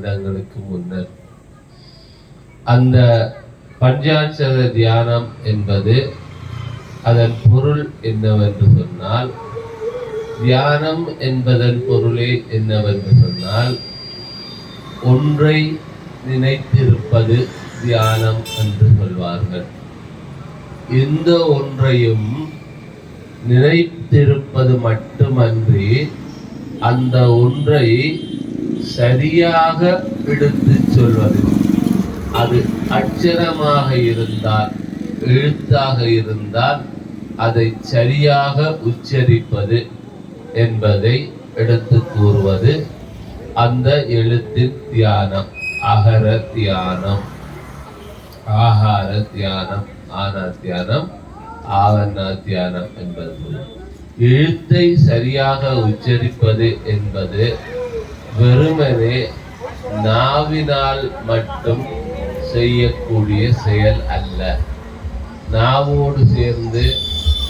வருடங்களுக்கு முன்னர். அந்த பஞ்சாட்சர தியானம் என்பது அதன் பொருள் என்னவென்று சொன்னால் தியானம் என்பதன் பொருளே என்னவென்று சொன்னால் ஒன்றை நினைத்திருப்பது தியானம் என்று சொல்வார்கள். எந்த ஒன்றையும் நினைத்திருப்பது மட்டுமன்றி அந்த ஒன்றை சரியாக எடுத்து சொல்வது. அது அச்சரமாக இருந்தால் எழுத்தாக இருந்தால் அதை சரியாக உச்சரிப்பது என்பதை எடுத்து கூறுவது அந்த எழுத்தின் தியானம் அகர தியானம் ஆகார தியானம் ஆனா தியானம் ஆவண்ணா தியானம் என்பது. எழுத்தை சரியாக உச்சரிப்பது என்பது வெறுமனே நாவினால் மட்டும் செய்யக்கூடிய செயல் அல்ல. நாவோடு சேர்ந்து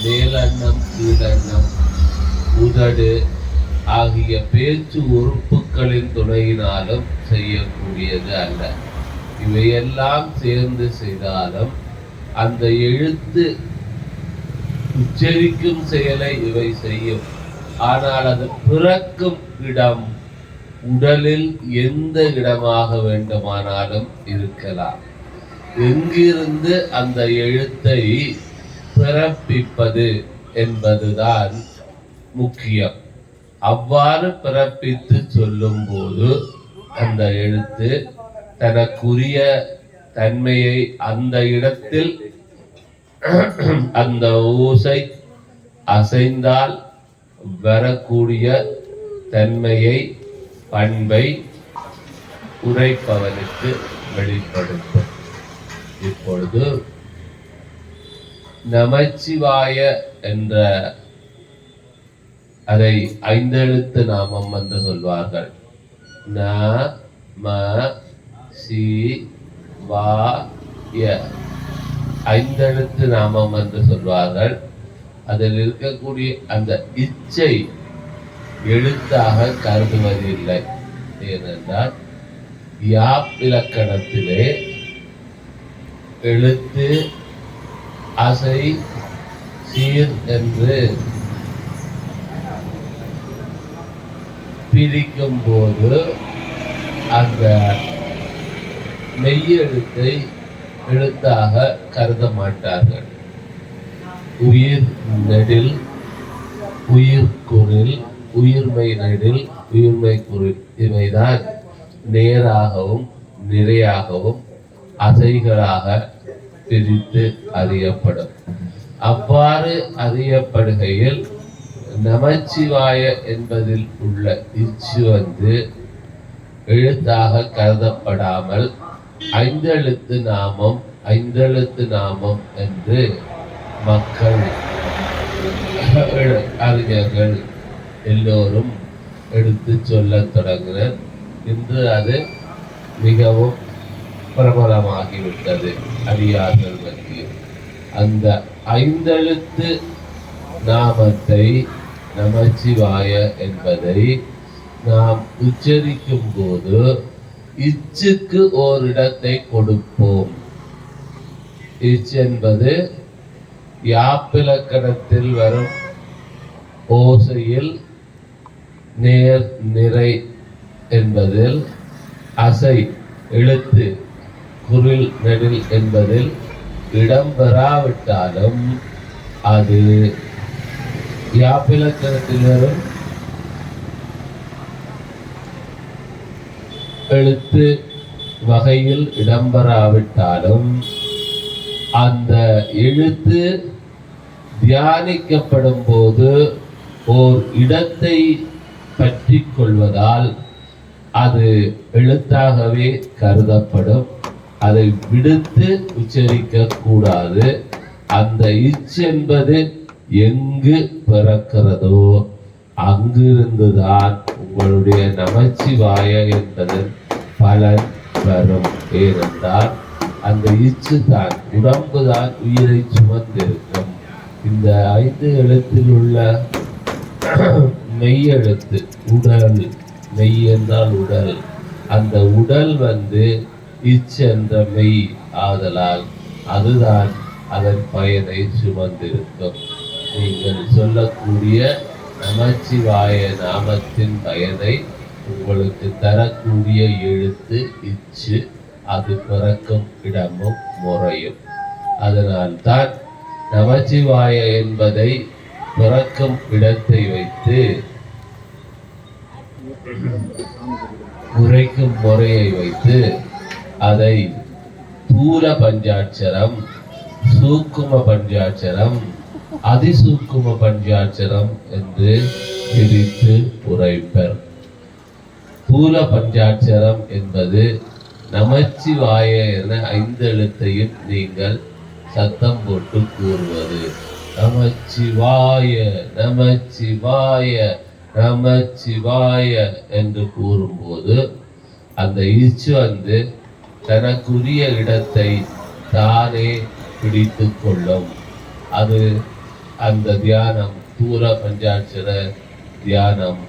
மேலண்ணம் கீழண்ணம் உதடு ஆகிய பேச்சு உறுப்புகளின் துணையினாலும் செய்யக்கூடியது அல்ல. இவையெல்லாம் சேர்ந்து செய்தாலும் அந்த எழுத்து உச்சரிக்கும் செயலை இவை செய்யும். ஆனால் அது பிறக்கும் இடம் உடலில் எந்த இடமாக வேண்டுமானாலும் இருக்கலாம். எங்கிருந்து அந்த எழுத்தை பிறப்பிப்பது என்பதுதான் முக்கியம். அவ்வாறு பிறப்பித்து சொல்லும்போது அந்த எழுத்து தனக்குரிய தன்மையை அந்த இடத்தில் அந்த ஓசை அசைந்தால் வரக்கூடிய தன்மையை பண்பை உரைப்பவனுக்கு வெளிப்படுத்தும். இப்பொழுது நமச்சிவாய என்ற அதை ஐந்தெழுத்து நாமம் என்று சொல்வார்கள். ந ம சி வா ய. ஐந்தெழுத்து நாமம் என்று சொல்வார்கள். அதில் இருக்கக்கூடிய அந்த இச்சை எழுத்தாக கருதுவதில்லை ஏனென்றால் யாப் இலக்கணத்திலே எழுத்து அசை சீர் என்று பிரிக்கும் போது அந்த மெய்யெழுத்தை எழுத்தாக கருத மாட்டார்கள். உயிர் நெடில் உயிர் குரில் உயிர்மை நெடில் உயிர்மை குரில் இவைதான் நேராகவும் நிறையாகவும் அசைகளாக பிரித்து அறியப்படும். அவ்வாறு அறியப்படுகையில் நமச்சிவாய என்பதில் உள்ள இச்சு வந்து எழுத்தாக கருதப்படாமல் ஐந்தெழுத்து நாமம் ஐந்தெழுத்து நாமம் என்று மக்கள் அறிஞர்கள் எல்லோரும் எடுத்து சொல்லத் தொடங்கினர். இன்று அது மிகவும் பிரபலமாகிவிட்டது அடியார்கள் மத்தியில். அந்த ஐந்தெழுத்து நாமத்தை நமச்சிவாய என்பதை நாம் உச்சரிக்கும் போது இச்சுக்கு ஓரிடத்தை கொடுப்போம். இச் என்பது யாப்பிலக்கணத்தில் வரும் ஓசையில் நேர் நிறை என்பதில் அசை எழுத்து குரில் நெடில் என்பதில் இடம்பெறாவிட்டாலும் அது யாப்பிலக்கணத்தில் வரும். எழுத்து வகையில் இடம்பெறாவிட்டாலும் அந்த எழுத்து தியானிக்கப்படும் போது ஓர் இடத்தை பற்றி கொள்வதால் அது எழுத்தாகவே கருதப்படும். அதை விடுத்து உச்சரிக்க கூடாது அந்த இச் என்பது எங்கு பிறக்கிறதோ அங்கிருந்துதான் உங்களுடைய நமச்சிவாய என்பதன் பலன் வரும் ஏனென்றால் அந்த இச்சு தான் உடம்பு தான் உயிரை சுமந்திருக்கும். இந்த ஐந்து எழுத்தில் உள்ள மெய்யெழுத்து உடல். மெய் என்றால் உடல். அந்த உடல் வந்து இச் என்ற மெய் ஆதலால் அதுதான் அதன் பயனை சுமந்திருக்கும். நீங்கள் சொல்லக்கூடிய நமச்சிவாய நாமத்தின் பயனை உங்களுக்கு தரக்கூடிய எழுத்து இச்சு அது பிறக்கும் இடமும் முறையும். அதனால்தான் நமச்சிவாய என்பதை பிறக்கும் இடத்தை வைத்து உரைக்கும் முறையை வைத்து அதை தூல பஞ்சாட்சரம் சூக்கும பஞ்சாட்சரம் அதிசூக்கும பஞ்சாட்சரம் என்று பிரித்து உரைப்பர். தூல பஞ்சாட்சரம் என்பது நமச்சிவாய என ஐந்தெழுத்தையும் நீங்கள் சத்தம் போட்டு கூறுவது. நமச்சிவாய நமச்சிவாய நமச்சிவாய என்று கூறும்போது அந்த இச்சு வந்து தனக்குரிய இடத்தை தானே பிடித்து கொள்ளும். அது அந்த தியானம் தூர பஞ்சாட்சர தியானம்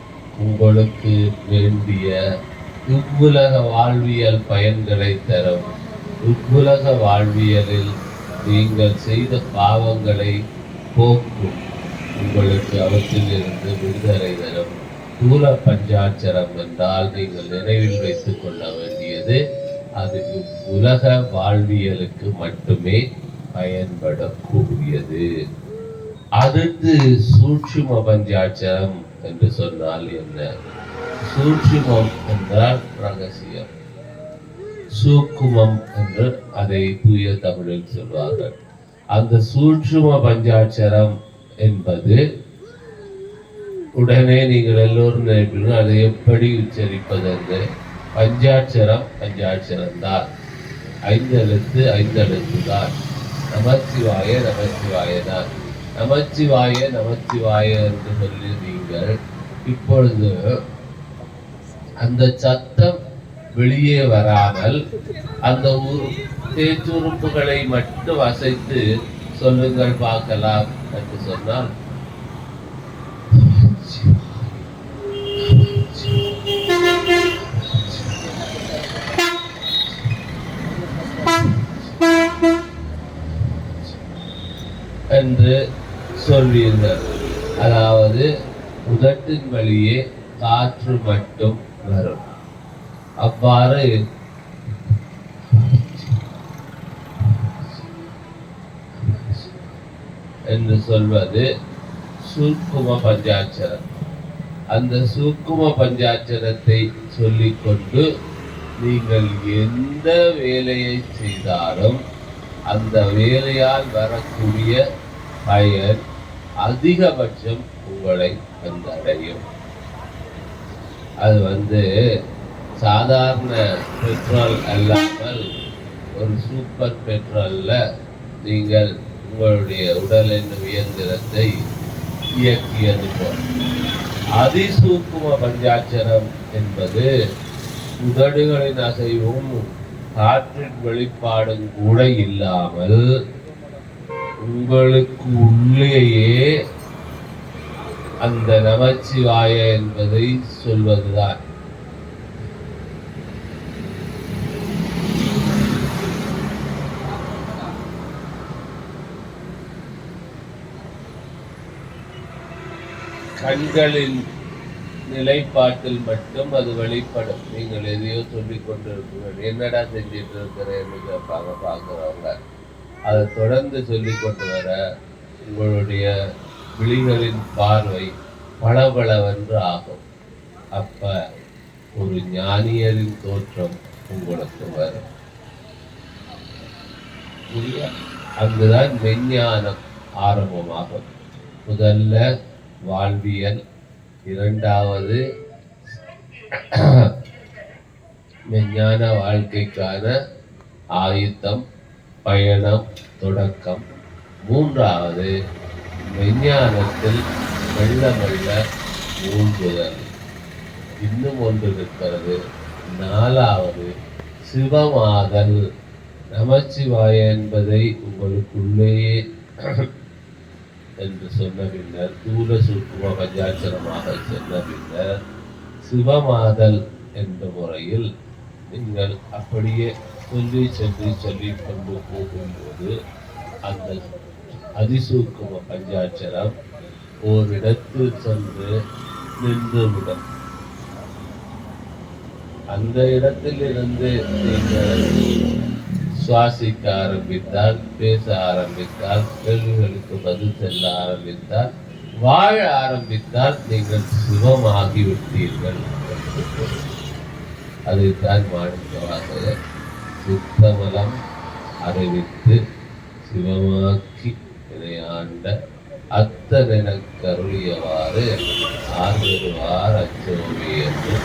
உங்களுக்கு வேண்டிய இவ்வுலக வாழ்வியல் பயன்களை தரும். இவ்வுலக வாழ்வியலில் நீங்கள் செய்த பாவங்களை போக்கும். உங்களுக்கு அவற்றிலிருந்து விடுதலை தரும். ஸ்தூல பஞ்சாட்சரம் என்றால் நீங்கள் நினைவில் வைத்துக் கொள்ள வேண்டியது அது உலக வாழ்வியலுக்கு மட்டுமே பயன்படக்கூடியது. அடுத்து சூட்சும பஞ்சாட்சரம் என்று சொன்னால் என்ன? சூட்சுமம் என்றால் ரகசியம். சூக்குமம் என்று அதை தூய தமிழில் சொல்வார்கள். அந்த சூட்சும பஞ்சாட்சரம் என்பது உடனே நீங்கள் எல்லோரும் நினைப்பீர்கள் அதை எப்படி உச்சரிப்பதென்று பஞ்சாட்சரம் பஞ்சாட்சரம் தான். ஐந்தெழுத்து ஐந்தெழுத்து தான். நமச்சிவாய நமச்சிவாய தான். நமச்சிவாய நமச்சிவாய என்று சொல்லி நீங்கள் இப்பொழுது அந்த சத்தம் வெளியே வராமல் அந்த உரு- பேச்சுறுப்புகளை மட்டும் அசைத்து சொல்லுங்கள் பார்க்கலாம் என்று சொன்னால் என்று சொல்வீர்கள் அதாவது உதட்டின் வழியே காற்று மட்டும் வரும். அவ்வாறு என்று சொல்வது சூக்கும பஞ்சாட்சரம். அந்த சூக்கும பஞ்சாட்சரத்தை சொல்லிக்கொண்டு நீங்கள் எந்த வேலையை செய்தாலும் அந்த வேலையால் வரக்கூடிய பயன் அதிகபட்சம் உங்களை வந்தடையும் அது வந்து சாதாரண பெட்ரோல் அல்லாமல் ஒரு சூப்பர் பெட்ரோலில் நீங்கள் உங்களுடைய உடல் என்னும் இயந்திரத்தை இயக்கியது போல். அதிசூக்கும பஞ்சாட்சரம் என்பது உதடுகளின் அசைவும் காற்றின் வெளிப்பாடும் கூட இல்லாமல் உங்களுக்கு உள்ளேயே அந்த நமச்சிவாய என்பதை சொல்வதுதான். கண்களின் நிலைப்பாட்டில் மட்டும் அது வெளிப்படும். நீங்கள் எதையோ சொல்லிக் கொண்டிருப்பீர்கள் என்னடா செஞ்சிட்டு இருக்கிறேன்னு கேட்பாங்க பார்க்குறவங்க. அதை தொடர்ந்து சொல்லிக் கொண்டு வர உங்களுடைய விழிகளின் பார்வை பளபளவென்று ஆகும். அப்ப ஒரு ஞானியரின் தோற்றம் உங்களுக்கு வரும். அங்குதான் மெஞ்ஞானம் ஆரம்பமாகும். முதல்ல வாழ்வியல் இரண்டாவது மெஞ்ஞான வாழ்க்கைக்கான ஆயுத்தம் பயணம் தொடக்கம். மூன்றாவது விஞ்ஞானத்தில் மெல்ல மெல்ல ஊன்றுதல். இன்னும் ஒன்று இருக்கிறது. நாலாவது சிவமாதல். நமச்சிவாய என்பதை உங்களுக்குள்ளேயே என்று சொன்ன பின்னர் தூர சூக்கும கஜாச்சரமாக சொன்ன பின்னர் சிவமாதல் என்ற முறையில் நீங்கள் அப்படியே சொல்லி சொல்லி சொல்லி கொண்டு போகும்போது அந்த அதிசூக்கும பஞ்சாட்சரம் ஓரிடத்தில் சென்று நின்றுவிடும் அந்த இடத்தில் இருந்து நீங்கள் சுவாசிக்க ஆரம்பித்தால் பேச ஆரம்பித்தால் கேள்விகளுக்கு பதில் செல்ல ஆரம்பித்தால் வாழ ஆரம்பித்தால் நீங்கள் சிவமாகிவிட்டீர்கள் அதைத்தான் மாணிக்கவாசகர் சித்தமலம் அறிவித்து சிவமாக்கி இதை ஆண்ட அத்தனென கருளியவாறு ஆர்வருவார் அச்சோமி என்று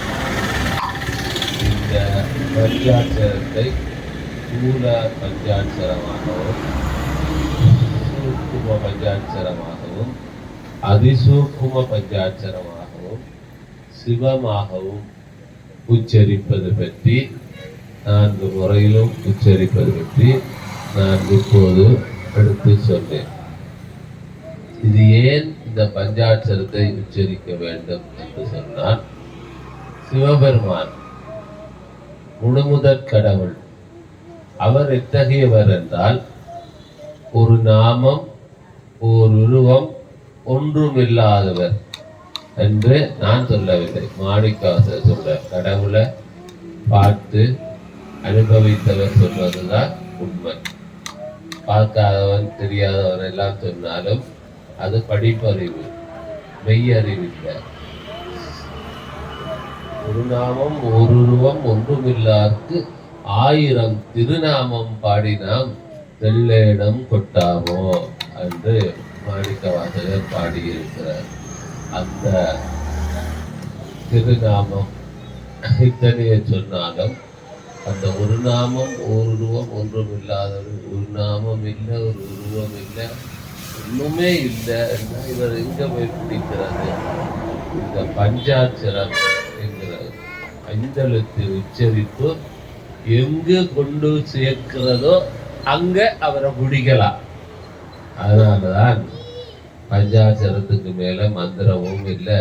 இந்த பஞ்சாட்சரத்தை கூல பஞ்சாட்சரமாகவும் சூக்கும பஞ்சாட்சரமாகவும் அதிசூக்கும பஞ்சாட்சரமாகவும் சிவமாகவும் உச்சரிப்பது பற்றி நான்கு முறையிலும் உச்சரிப்பது பற்றி நான் இப்போது எடுத்து சொன்னேன். இது ஏன் இந்த பஞ்சாட்சரத்தை உச்சரிக்க வேண்டும் என்று சொன்னால் சிவபெருமான் முழுமுதற் கடவுள் அவர் எத்தகையவர் என்றால் ஒரு நாமம் ஓர் உருவம் ஒன்றுமில்லாதவர் என்று நான் சொல்லவில்லை. மாணிக்காசர் சொல்ற கடவுளை பார்த்து அனுபவித்தவர் சொல்வதுதான் உண்மை. பார்க்காதவன் தெரியாதவன் எல்லாம் சொன்னாலும் அது படிப்பறிவு மெய்யறிவில்லை. ஒரு நாமம் ஓருருவம் ஒன்றுமில்லார்க்கு ஆயிரம் திருநாமம் பாடினாம் தெல்லேடம் கொட்டாமோ என்று மாணிக்க வாசகர் பாடியிருக்கிறார். அந்த திருநாமம் இத்தனையை சொன்னாலும் அந்த ஒரு நாமம் ஒரு உருவம் ஒன்றும் இல்லாதது ஒரு நாமம் இல்லை ஒரு உருவம் இல்லை. ஒன்றுமே இல்லை என்றால் இவர் எங்கே போய் பிடிக்கிறது இந்த பஞ்சாட்சரம் என்கிற அஞ்சலத்து உச்சரிப்பு எங்கு கொண்டு சேர்க்கிறதோ அங்கே அவரை பிடிக்கலாம். அதனாலதான் பஞ்சாட்சரத்துக்கு மேலே மந்திரமும் இல்லை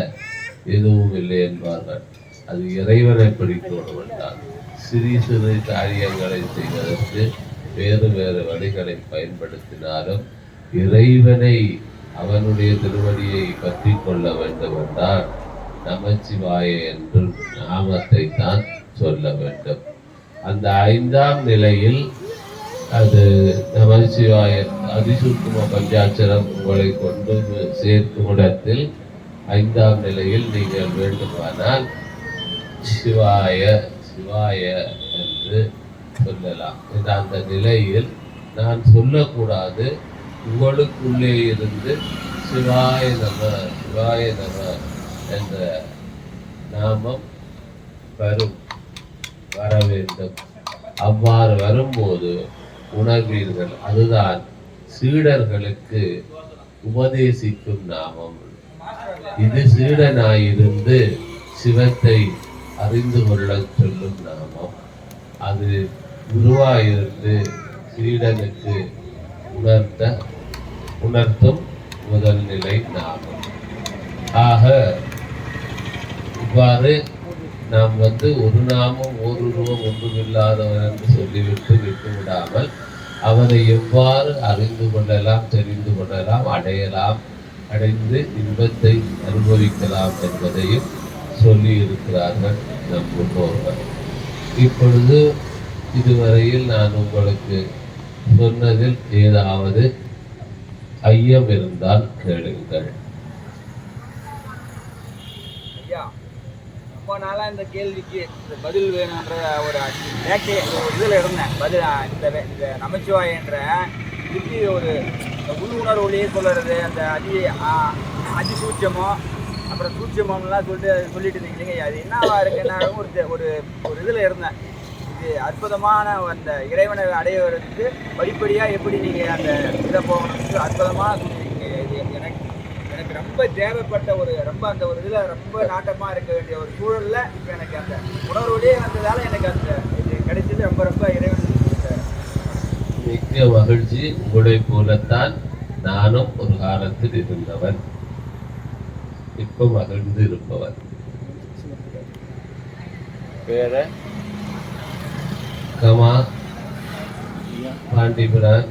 எதுவும் இல்லை என்பார்கள். அது இறைவனை பிடிக்கணும் என்றால் சிறு சிறு காரியங்களை செய்வதற்கு வேறு வேறு வழிகளை பயன்படுத்தினாலும் இறைவனை அவனுடைய திருவடியை பற்றி கொள்ள வேண்டும் என்றால் நமச்சிவாய என்று நாமத்தை தான் சொல்ல வேண்டும். அந்த ஐந்தாம் நிலையில் அது நமச்சிவாய அதிசுக்கும பஞ்சாட்சரம் உங்களை கொண்டு சேர்க்கும் இடத்தில் ஐந்தாம் நிலையில் நீங்கள் வேண்டுமானால் சிவாய சிவாய என்று சொல்லலாம். இந்த அந்த நிலையில் நான் சொல்லக்கூடாது. உங்களுக்குள்ளே இருந்து சிவாய நம சிவாய நம என்ற நாமம் வரும் வர வேண்டும். அவ்வாறு வரும்போது உணர்வீர்கள் அதுதான் சீடர்களுக்கு உபதேசிக்கும் நாமம். இது சீடனாயிருந்து சிவத்தை அறிந்து கொள்ள சொல்லும் நாமம். அது குருவாயிருந்து கிரீடனுக்கு உணர்த்த உணர்த்தும் முதல் நிலை நாமம். ஆக இவ்வாறு நாம் வந்து ஒரு நாமம் ஒரு ரூபம் ஒன்றுமில்லாதவன் என்று சொல்லிவிட்டு விட்டு விடாமல் அவனை எவ்வாறு அறிந்து கொள்ளலாம் தெரிந்து கொள்ளலாம் அடையலாம் அடைந்து இன்பத்தை அனுபவிக்கலாம் என்பதையும் சொல்லி இருக்கிறார்கள் நம் முன்னோர்கள். இப்பொழுது இதுவரையில் நான் உங்களுக்கு சொன்னதில் ஏதாவது ஐயம் இருந்தால் கேளுங்கள். ஐயா ரொம்ப நாளாக இந்த கேள்விக்கு இந்த பதில் வேணுன்ற ஒரு வேட்டை இதில் இருந்தேன். பதில் இந்த வே- இந்த நமச்சிவாயன்ற இதுக்கு ஒரு இந்த உள் உணர்வுலேயே சொல்லுறது அந்த அதி அதிசூச்சமோ அப்புறம் சூட்சமம்லாம் சொல்லிட்டு சொல்லிட்டு இருந்தீங்க. அது என்னவா இருக்குன்னா ஒரு ஒரு ஒரு இதில் இருந்தேன். இது அற்புதமான அந்த இறைவனை அடையறதுக்கு படிப்படியாக எப்படி நீங்கள் அந்த இதை போகணும்னு அற்புதமாக சொல்லியிருக்கீங்க இது எனக்கு எனக்கு ரொம்ப தேவைப்பட்ட ஒரு ரொம்ப அந்த ஒரு இதில் ரொம்ப நாட்டமாக இருக்க வேண்டிய ஒரு சூழலில் இப்போ எனக்கு அந்த உணர்வுலேயே வந்ததால எனக்கு அந்த இது கிடைச்சது. ரொம்ப ரொம்ப இறைவன் மிக்க மகிழ்ச்சி. உங்களை போலத்தான் நானும் ஒரு காலத்தில் இருந்தவன். இப்ப மகிழ்ந்து இருப்பவன் வேற கமா பாண்டிபுரான்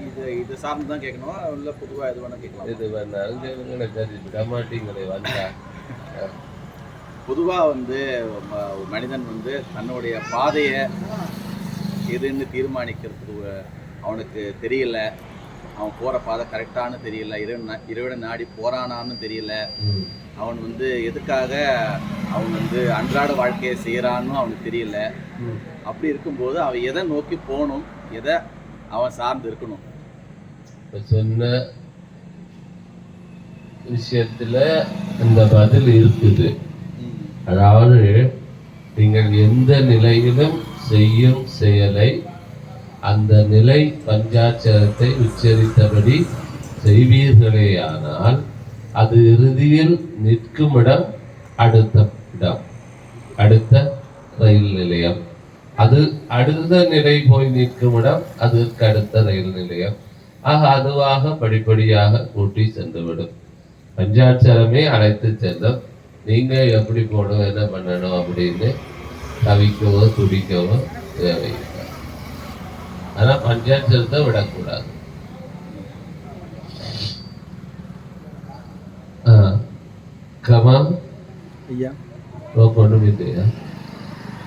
இது இது சார்ந்து தான் கேட்கணும் இல்லை பொதுவாக எது வேணால் கேட்கலாம் இது வேணாலும் கேளுங்களே சரி விட மாட்டீங்களே வந்தா பொதுவாக வந்து மனிதன் வந்து தன்னுடைய பாதையை எதுன்னு தீர்மானிக்கிறதுக்கு அவனுக்கு தெரியல அவன் போகிற பாதை கரெக்டானு தெரியல. இறைவன் இறைவனை நாடி போறானான்னு தெரியல. அவன் வந்து எதுக்காக அவன் வந்து அன்றாட வாழ்க்கையை செய்கிறான்னு அவனுக்கு தெரியல. அப்படி இருக்கும்போது அவன் எதை நோக்கி போகணும்? எதை அவன் சார்ந்து இருக்கணும்? இப்ப சொன்ன விஷயத்துல அந்த பதில் இருக்குது. அதாவது நீங்கள் எந்த நிலையிலும் செய்யும் செயலை அந்த நிலை பஞ்சாட்சரத்தை உச்சரித்தபடி செய்வீர்களேயானால் அது இறுதியில் நிற்கும் இடம் அடுத்த இடம் அடுத்த ரயில் நிலையம். அது அடுத்த நிலை போய் நிற்கும் இடம் அதற்கு அடுத்த ரயில் நிலையம். ஆக அதுவாக படிப்படியாக கூட்டி சென்றுவிடும். பஞ்சாட்சரமே அழைத்து செல்லும் நீங்க எப்படி போகணும் என்ன பண்ணணும் அப்படின்னு தவிக்கவோ துடிக்கவோ தேவையில்லை ஆனா பஞ்சாட்சரத்தை விடக்கூடாது. ஆ, கமா ஐயா. ஒன்றும் இல்லையா?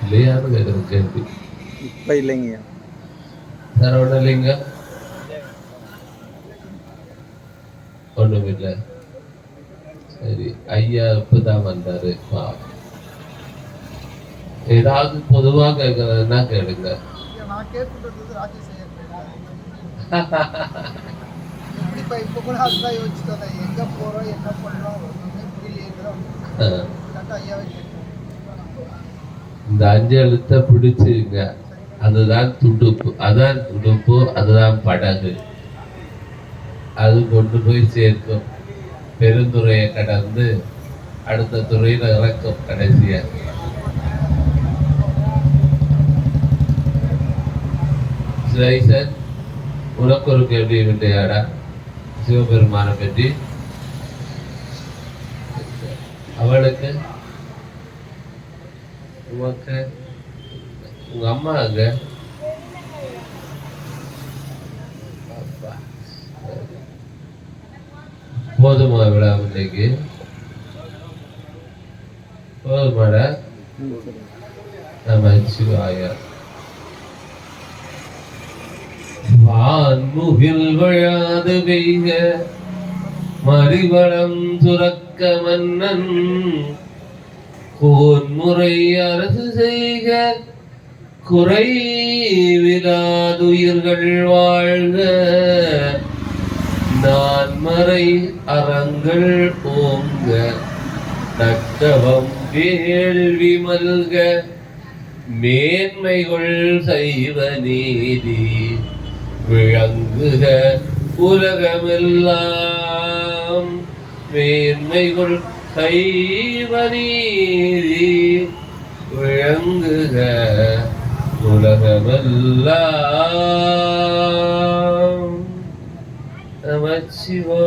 இல்லையான்னு கேட்குற கேள்வி. இப்போ இல்லைங்கய்யா சரவணலிங்கம் ஒண்ணும் இல்லை. சரி ஐயா இப்பதான் வந்தாரு. பாவம். ஏதாவது பொதுவா கேட்கறதுன்னா கேளுங்க. இப்போ கூட அதுதான் எங்கே போகிறோம் என்ன பண்ணுறோம் ஒன்றுமே ஐயாவே இந்த அஞ்சு எழுத்தை பிடிச்சுங்க. அதுதான் துடுப்பு. அதான் துடுப்பு அதுதான் படகு. அது கொண்டு போய் சேர்க்கும். பெருந்துறையை கடந்து அடுத்த துறையில இறக்கும் கடைசியா. சார் உனக்கு ஒரு கேள்வி விட்டையாடா சிவபெருமானை பற்றி. அவளுக்கு உனக்கு உங்க அம்மா அங்க போதுமா விழா இன்னைக்கு போதுமாடா. நம்ம சிவாயா. வான்முகில் விழாது பெய்க மறிவளம் துறக்க மன்னன். கோன்முறை அரசு செய்க குறைவிலாதுயிர்கள் வாழ்க. நான்மறை அறங்கள் ஓங்க தக்கவம் வேள்வி மல்க மேன்மைகள் செய்வ நீதி. விளங்குக உலகமெல்லாம். மேன்மைகள் செய்வ விளங்குக உலகமெல்லாம். நமச்சிவோ